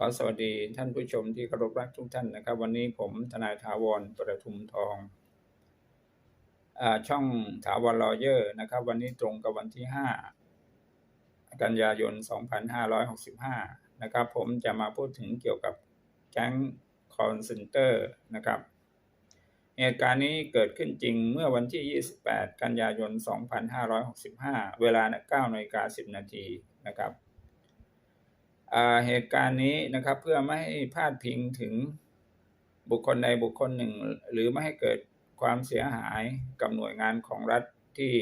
ขอสวัสดีท่านผู้ชมที่เคารพรักทุกท่านนะครับ วันนี้ผมทนายถาวรประทุมทองอช่องถาวรลอเยอร์นะครับ วันนี้ตรงกับวันที่ 5 กันยายน 2565 นะครับ ผมจะมาพูดถึงเกี่ยวกับแก๊งคอนเซนเตอร์นะครับเหตุการณ์นี้เกิดขึ้นจริงเมื่อวันที่ 28 กันยายน 2565 เวลา9นาฬิกา10 นาทีนะครับ เหตุการณ์นี้นะครับเพื่อไม่ให้พาดพิงถึงบุคคลใดบุคคลหนึ่ง หรือไม่ให้เกิดความเสียหายกับหน่วยงานของรัฐที่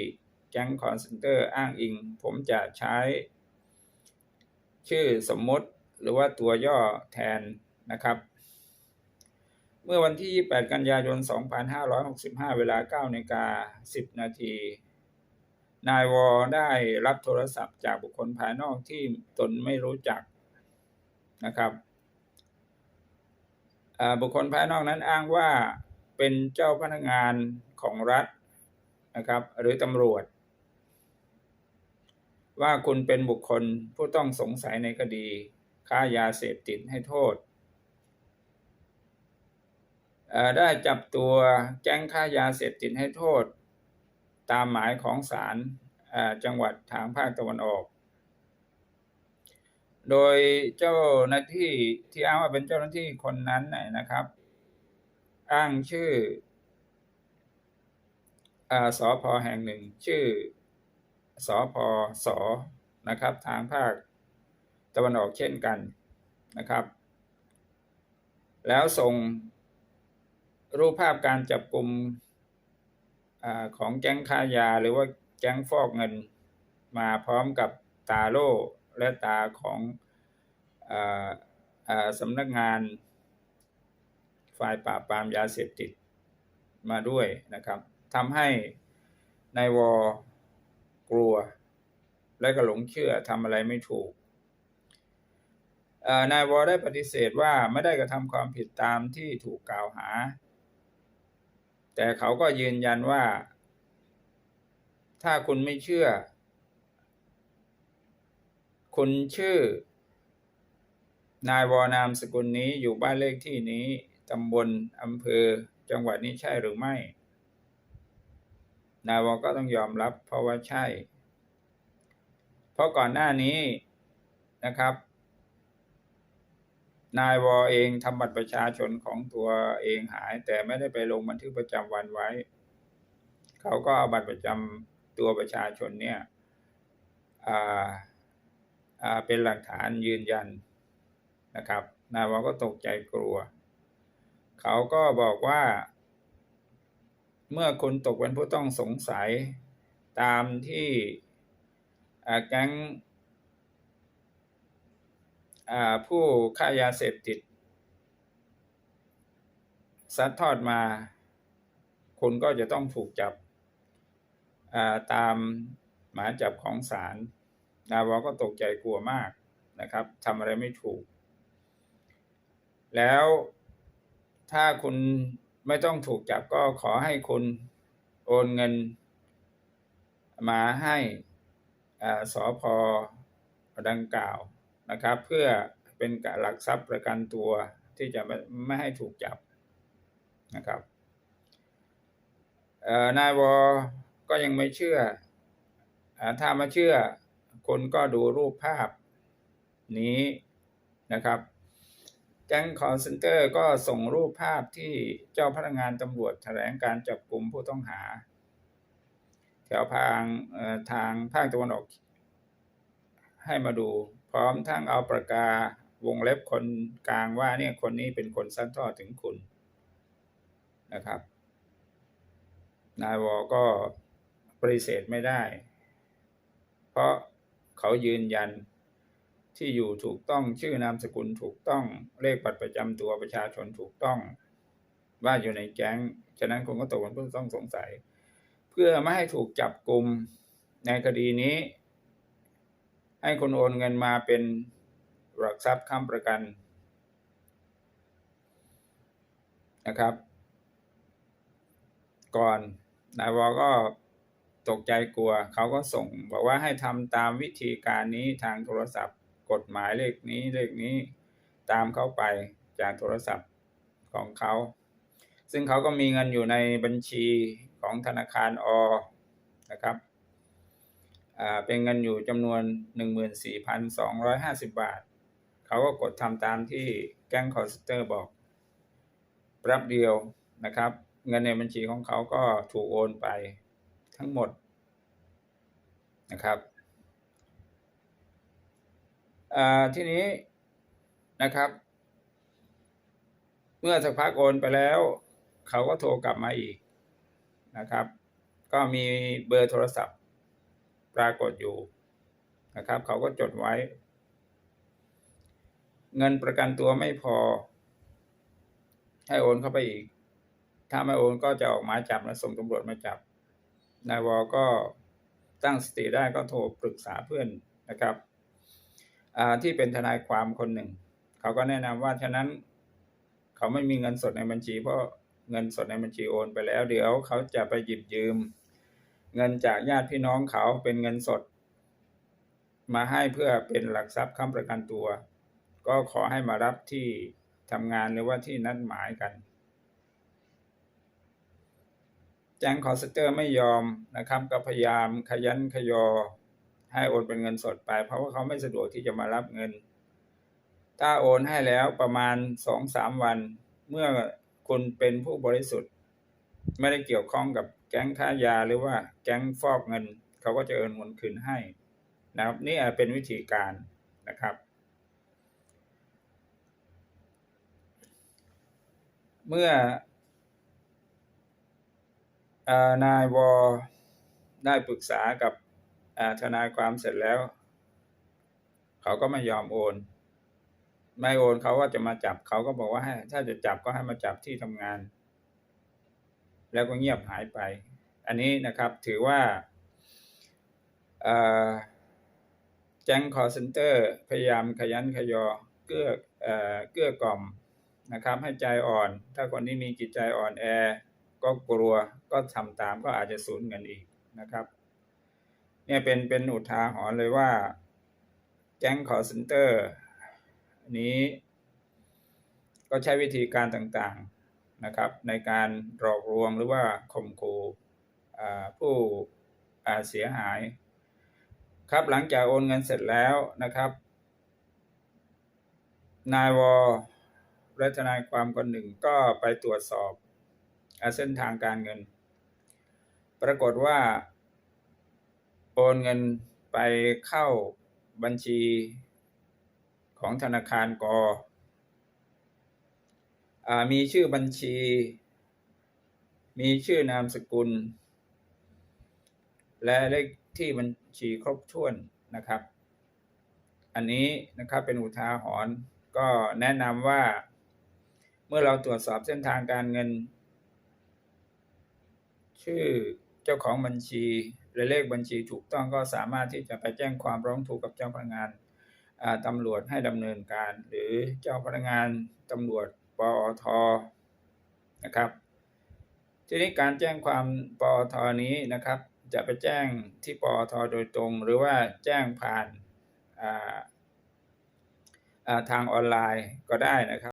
แก๊งคอนเซนเตอร์อ้างอิง ผมจะใช้ ชื่อสมมติหรือว่าตัวย่อแทนนะครับ เมื่อวันที่ 28 กันยายน 2565 เวลา9นาฬิกา10 นาทีนายวอได้รับโทรศัพท์จากบุคคลภายนอกที่ตนไม่รู้จัก นะครับบุคคลภายนอกนั้นอ้างว่าเป็นเจ้าพนักงานของรัฐนะครับ หรือตำรวจ ว่าคุณเป็นบุคคลผู้ต้องสงสัยในคดี ค้ายาเสพติดให้โทษ ได้จับตัวแก๊งค้ายาเสพติดให้โทษ ตามหมายของศาลจังหวัดทางภาคตะวันออก โดยเจ้าหน้าที่ที่อ้างว่าเป็นเจ้าหน้าที่คนนั้นนะครับ อ้างชื่ออสอพอแห่งหนึ่ง ชื่อสอพอสอนะครับ ทางภาคตะวันออกเช่นกันนะครับ แล้วส่งรูปภาพการจับกลุ่มอของแก๊งค้ายาหรือว่าแก๊งฟอกเงินมาพร้อมกับตาโล่ และตาของออสำนักงานฝ่ายปราบปรามยาเสพติดมาด้วยนะครับทำให้นายวอกลัว และก็หลงเชื่อทำอะไรไม่ถูกนายวอได้ปฏิเสธว่าไม่ได้กระทำความผิดตามที่ถูกกล่าวหา แต่เขาก็ยืนยันว่า ถ้าคุณไม่เชื่อ คุณชื่อ นายวอนามสกุลนี้อยู่บ้านเลขที่นี้ตำบลอำเภอ จังหวัดนี้ใช่หรือไม่ นายวอก็ต้องยอมรับเพราะว่าใช่ เพราะก่อนหน้านี้นะครับ นายวอเองทำบัตรประชาชนของตัวเองหาย แต่ไม่ได้ไปลงบันทึกประจำวันไว้ เขาก็เอาบัตรประจำตัวประชาชนเนี่ย อ่า เป็นหลักฐานยืนยันนะครับ นายวอก็ตกใจกลัว เขาก็บอกว่า เมื่อคุณตกเป็นผู้ต้องสงสัยตามที่แก๊งผู้ค้ายาเสพติดซัดทอดมา คุณก็จะต้องถูกจับตามหมายจับของศาล นาวอก็ตกใจกลัวมากนะครับทำอะไรไม่ถูก แล้วถ้าคุณไม่ต้องถูกจับก็ขอให้คุณโอนเงิน มาให้สอพอดังกล่าวนะครับ เพื่อเป็นการหลักทรัพย์ประกันตัวที่จะไม่ไม่ให้ถูกจับนะครับนายวอก็ยังไม่เชื่ออถ้ามาเชื่อ คุณก็ดูรูปภาพนี้นะครับ แก๊งคอร์เซนเตอร์ก็ส่งรูปภาพที่เจ้าพนักงานตำรวจแถลงการจับกลุ่มผู้ต้องหา แถวทางทางภาคตะวันออกให้มาดูพร้อมทั้งเอาประกาวงเล็บคนกลางว่าเนี่ยคนนี้เป็นคนซัดทอดถึงคุณนะครับ นายวอก็ปฏิเสธไม่ได้ เพราะ เขายืนยัน ที่อยู่ถูกต้องชื่อนามสกุลถูกต้อง เลขบัตรประจำตัวประชาชนถูกต้อง ว่าอยู่ในแก๊งฉะนั้นคุณก็ตกเป็นผู้ต้องสงสัย เพื่อไม่ให้ถูกจับกลุ่มในคดีนี้ ให้คุณโอนเงินมาเป็นหลักทรัพย์ค้ำประกันนะครับ ก่อนนายวอก็ ตกใจกลัว เขาก็ส่ง บอกว่าให้ทำตามวิธีการนี้ทางโทรศัพท์ กฎหมายเลขนี้เลขนี้ ตามเขาไปจากโทรศัพท์ของเขา ซึ่งเขาก็มีเงินอยู่ในบัญชีของธนาคารอนะครับอ่าเป็นเงินอยู่จำนวน 14,250 บาท เขาก็กดทำตามที่แก๊งคอสเตอร์บอกแป๊บเดียวนะครับ เงินในบัญชีของเขาก็ถูกโอนไป ทั้งหมดนะครับทีนี้นะครับ เมื่อสักพักโอนไปแล้ว เขาก็โทรกลับมาอีกนะครับ ก็มีเบอร์โทรศัพท์ปรากฏอยู่นะครับ เขาก็จดไว้ เงินประกันตัวไม่พอ ให้โอนเข้าไปอีก ถ้าไม่โอนก็จะออกหมายจับและส่งตำรวจมาจับ นายวอก็ตั้งสติได้ก็โทรปรึกษาเพื่อนนะครับที่เป็นทนายความคนหนึ่ง เขาก็แนะนำว่าฉะนั้น เขาไม่มีเงินสดในบัญชี เพราะเงินสดในบัญชีโอนไปแล้ว เดี๋ยวเขาจะไปหยิบยืม เงินจากญาติพี่น้องเขาเป็นเงินสด มาให้เพื่อเป็นหลักทรัพย์ค้ำประกันตัว ก็ขอให้มารับที่ทำงานหรือว่าที่นัดหมายกัน แจ้งคอสเตอร์ไม่ยอมนะครับ ก็พยายามขยันขยอ ให้โอนเป็นเงินสดไป เพราะว่าเขาไม่สะดวกที่จะมารับเงิน ถ้าโอนให้แล้วประมาณสองสามวัน เมื่อคุณเป็นผู้บริสุทธิ์ ไม่ได้เกี่ยวข้องกับแก๊งค้ายาหรือว่าแก๊งฟอกเงิน เขาก็จะเอินเงินคืนให้นะครับนี่เป็นวิธีการนะครับ เมื่อ นายวอได้ปรึกษากับทนายความเสร็จแล้ว เขาก็ไม่ยอมโอน ไม่โอนเขาก็จะมาจับเขาก็บอกว่าให้ถ้าจะจับก็ให้มาจับที่ทำงาน แล้วก็เงียบหายไป อันนี้นะครับถือว่าแจ้งคอร์เซนเตอร์พยายามขยันขยอเกื้อเอ่อเกื้อกล่อมนะครับ ให้ใจอ่อน ถ้าคนที่มีจิตใจอ่อนแอ ก็กลัวก็ทำตามก็อาจจะสูญเงินอีกนะครับ เนี่ยเป็นเป็นอุทาหรณ์เลยว่า แจ้งคอเซนเตอร์นี้ ก็ใช้วิธีการต่างๆนะครับ ในการหลอกลวงหรือว่าข่มขู่ผู้เสียหาย ครับหลังจากโอนเงินเสร็จแล้วนะครับนายวอและทนายความคนหนึ่งก็ไปตรวจสอบ เส้นทางการเงิน ปรากฏว่า โอนเงินไปเข้าบัญชีของธนาคารกอมีชื่อบัญชี มีชื่อนามสกุล และเลขที่บัญชีครบถ้วนนะครับ อันนี้นะครับเป็นอุทาหรณ์ก็แนะนำว่าเมื่อเราตรวจสอบเส้นทางการเงิน ชื่อเจ้าของบัญชีและเลขบัญชีถูกต้องก็สามารถที่จะไปแจ้งความร้องทุกข์กับเจ้าพนักงานตำรวจให้ดำเนินการ หรือเจ้าพนักงานตำรวจปอทนะครับ ทีนี้การแจ้งความปอทนี้นะครับ จะไปแจ้งที่ปอทโดยตรง หรือว่าแจ้งผ่านทางออนไลน์ก็ได้นะครับ